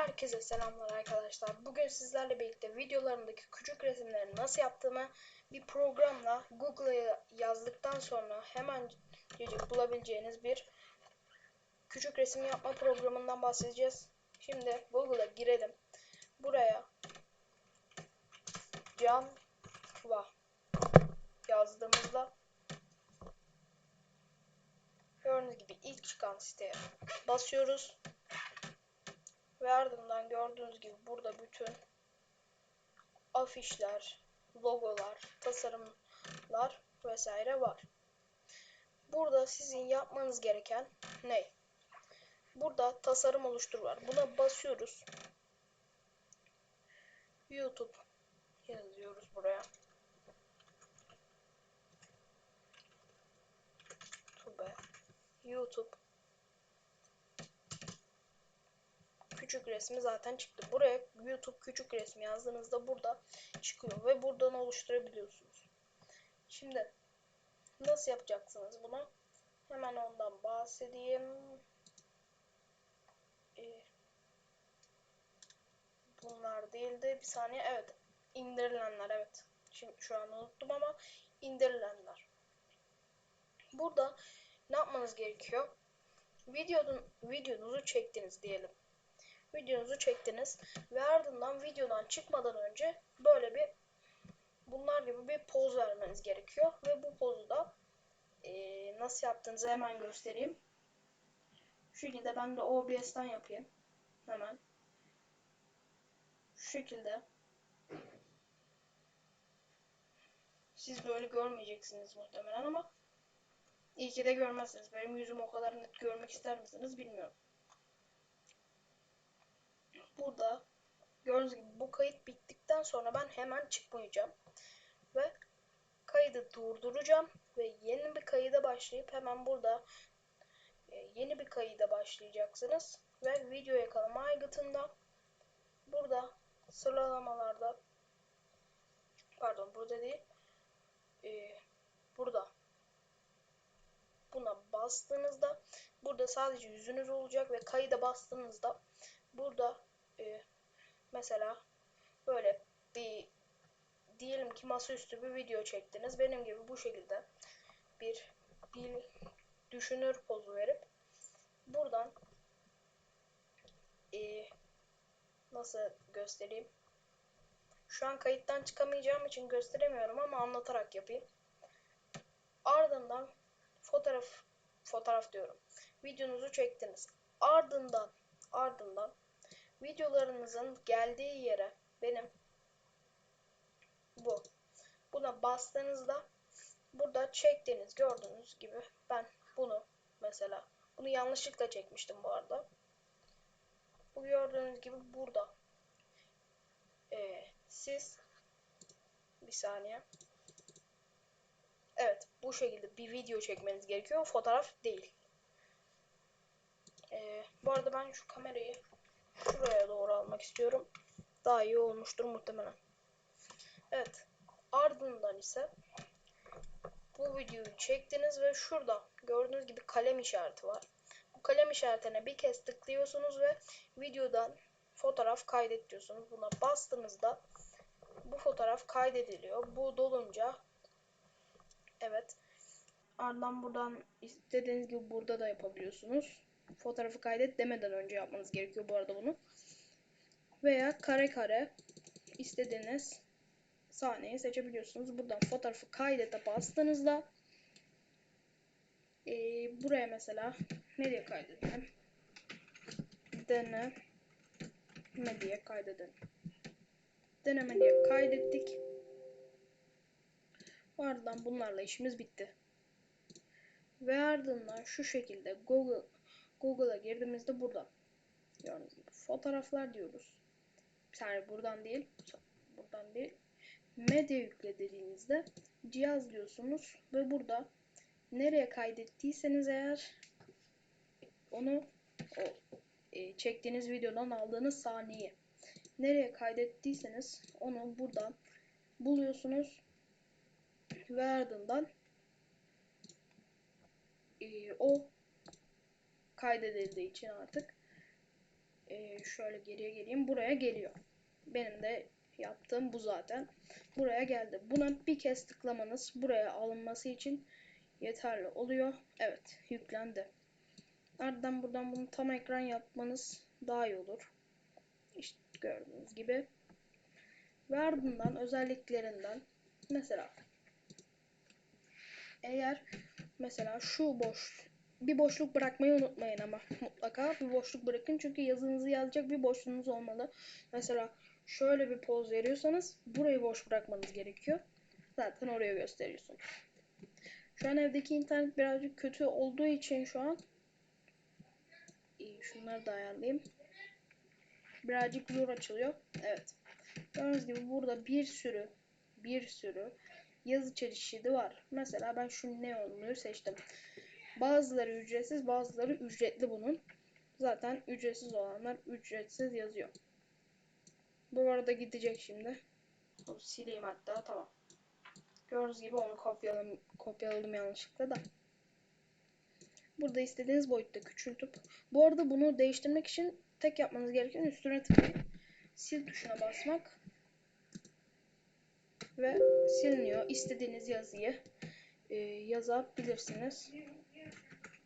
Herkese selamlar arkadaşlar. Bugün sizlerle birlikte videolarımdaki küçük resimleri nasıl yaptığımı bir programla Google'a yazdıktan sonra hemen bulabileceğiniz bir küçük resim yapma programından bahsedeceğiz. Şimdi Google'a girelim. Buraya Canva yazdığımızda gördüğünüz gibi ilk çıkan siteye basıyoruz. Ve ardından gördüğünüz gibi burada bütün afişler, logolar, tasarımlar vesaire var. Burada sizin yapmanız gereken ne? Burada tasarım oluştur var. Buna basıyoruz. YouTube yazıyoruz buraya. YouTube. Küçük resmi zaten çıktı. Buraya YouTube küçük resmi yazdığınızda burada çıkıyor ve buradan oluşturabiliyorsunuz. Şimdi nasıl yapacaksınız bunu? Hemen ondan bahsedeyim. Ee, bunlar değildi. Bir saniye. Evet. indirilenler. Evet. Şimdi şu an unuttum ama indirilenler. Burada ne yapmanız gerekiyor? Videonun, videonuzu çektiniz diyelim videonuzu çektiniz ve ardından videodan çıkmadan önce böyle bir bunlar gibi bir poz vermeniz gerekiyor ve bu pozu da e, nasıl yaptığınızı hemen göstereyim. Şu şekilde ben de OBS'ten yapayım. Hemen. Şu şekilde. Siz böyle görmeyeceksiniz muhtemelen ama iyi ki de görmezsiniz. Benim yüzümü o kadar net görmek ister misiniz bilmiyorum burada gördüğünüz gibi bu kayıt bittikten sonra ben hemen çıkmayacağım. Ve kaydı durduracağım ve yeni bir kayıda başlayıp hemen burada e, yeni bir kayıda başlayacaksınız. Ve video yakalama aygıtında burada sıralamalarda pardon burada değil e, burada buna bastığınızda burada sadece yüzünüz olacak ve kayıda bastığınızda burada e, mesela böyle bir diyelim ki masaüstü bir video çektiniz. Benim gibi bu şekilde bir bil düşünür pozu verip buradan e, nasıl göstereyim? Şu an kayıttan çıkamayacağım için gösteremiyorum ama anlatarak yapayım. Ardından fotoğraf fotoğraf diyorum. Videonuzu çektiniz. Ardından ardından videolarınızın geldiği yere benim bu. Buna bastığınızda burada çektiğiniz gördüğünüz gibi ben bunu mesela bunu yanlışlıkla çekmiştim bu arada. Bu gördüğünüz gibi burada. Ee, siz bir saniye. Evet bu şekilde bir video çekmeniz gerekiyor. Fotoğraf değil. Ee, bu arada ben şu kamerayı şuraya doğru almak istiyorum. Daha iyi olmuştur muhtemelen. Evet. Ardından ise bu videoyu çektiniz ve şurada gördüğünüz gibi kalem işareti var. Bu kalem işaretine bir kez tıklıyorsunuz ve videodan fotoğraf kaydet diyorsunuz. Buna bastığınızda bu fotoğraf kaydediliyor. Bu dolunca evet ardından buradan istediğiniz gibi burada da yapabiliyorsunuz fotoğrafı kaydet demeden önce yapmanız gerekiyor bu arada bunu. Veya kare kare istediğiniz sahneyi seçebiliyorsunuz. Buradan fotoğrafı kaydete bastığınızda e, buraya mesela ne diye kaydedelim? Deneme diye kaydedelim. Deneme diye kaydettik. Ardından bunlarla işimiz bitti. Ve ardından şu şekilde Google Google'a girdiğimizde burada. Gördüğünüz gibi fotoğraflar diyoruz. Yani buradan değil. Buradan değil. Medya yükle dediğinizde cihaz diyorsunuz ve burada nereye kaydettiyseniz eğer onu o e, çektiğiniz videodan aldığınız saniye nereye kaydettiyseniz onu buradan buluyorsunuz ve ardından e, o kaydedildiği için artık Ee, şöyle geriye geleyim. Buraya geliyor. Benim de yaptığım bu zaten. Buraya geldi. Buna bir kez tıklamanız buraya alınması için yeterli oluyor. Evet yüklendi. Ardından buradan bunu tam ekran yapmanız daha iyi olur. İşte gördüğünüz gibi. Ve ardından özelliklerinden mesela eğer mesela şu boş bir boşluk bırakmayı unutmayın ama mutlaka bir boşluk bırakın çünkü yazınızı yazacak bir boşluğunuz olmalı. Mesela şöyle bir poz veriyorsanız burayı boş bırakmanız gerekiyor. Zaten oraya gösteriyorsun. Şu an evdeki internet birazcık kötü olduğu için şu an iyi şunları da ayarlayayım. Birazcık zor açılıyor. Evet. Gördüğünüz gibi burada bir sürü bir sürü yazı çeşidi var. Mesela ben şu neonluyu seçtim. Bazıları ücretsiz, bazıları ücretli bunun. Zaten ücretsiz olanlar ücretsiz yazıyor. Bu arada gidecek şimdi. Onu sileyim hatta tamam. Gördüğünüz gibi onu kopyaladım, kopyaladım yanlışlıkla da. Burada istediğiniz boyutta küçültüp bu arada bunu değiştirmek için tek yapmanız gereken üstüne tıklayıp sil tuşuna basmak ve siliniyor. İstediğiniz yazıyı e, yazabilirsiniz.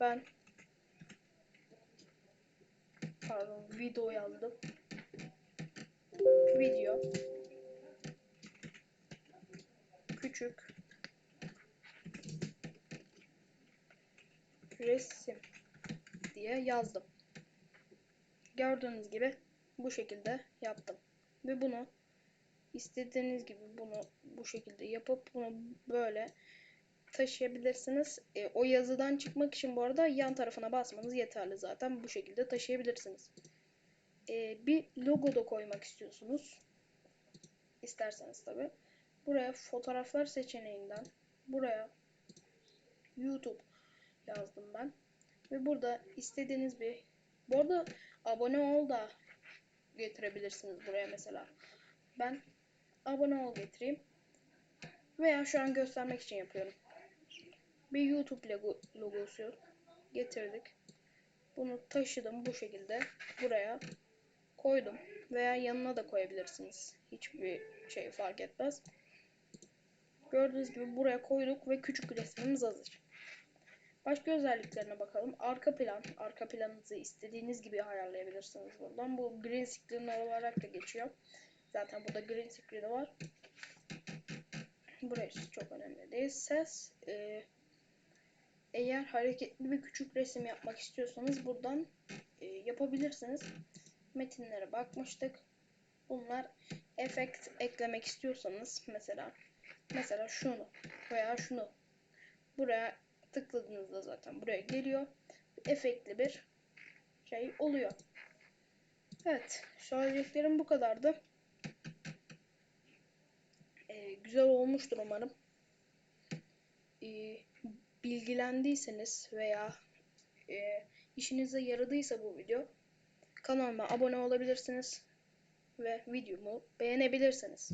Ben pardon video yazdım. Video küçük resim diye yazdım. Gördüğünüz gibi bu şekilde yaptım. Ve bunu istediğiniz gibi bunu bu şekilde yapıp bunu böyle taşıyabilirsiniz. E, o yazıdan çıkmak için bu arada yan tarafına basmanız yeterli zaten. Bu şekilde taşıyabilirsiniz. E, bir logo da koymak istiyorsunuz. İsterseniz tabi. Buraya fotoğraflar seçeneğinden buraya YouTube yazdım ben. Ve burada istediğiniz bir bu arada abone ol da getirebilirsiniz buraya mesela. Ben abone ol getireyim. Veya şu an göstermek için yapıyorum. Bir YouTube logo, logosu getirdik. Bunu taşıdım bu şekilde buraya koydum. Veya yanına da koyabilirsiniz. Hiçbir şey fark etmez. Gördüğünüz gibi buraya koyduk ve küçük resmimiz hazır. Başka özelliklerine bakalım. Arka plan. Arka planınızı istediğiniz gibi ayarlayabilirsiniz buradan. Bu green screen olarak da geçiyor. Zaten burada green screen var. Burası çok önemli değil. Ses. E, eğer hareketli bir küçük resim yapmak istiyorsanız buradan e, yapabilirsiniz. Metinlere bakmıştık. Bunlar efekt eklemek istiyorsanız mesela mesela şunu veya şunu buraya tıkladığınızda zaten buraya geliyor. Efektli bir şey oluyor. Evet. Söyleyeceklerim bu kadardı. Ee, güzel olmuştur umarım. Ee, bilgilendiyseniz veya e, işinize yaradıysa bu video kanalıma abone olabilirsiniz ve videomu beğenebilirsiniz.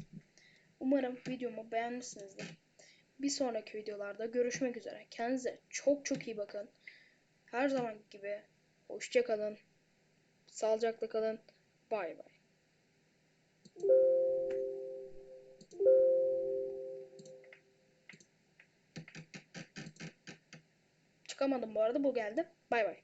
Umarım videomu beğenmişsinizdir. Bir sonraki videolarda görüşmek üzere. Kendinize çok çok iyi bakın. Her zaman gibi hoşça kalın. Sağlıcakla kalın. Bay bay. Çıkamadım bu arada bu geldi. Bay bay.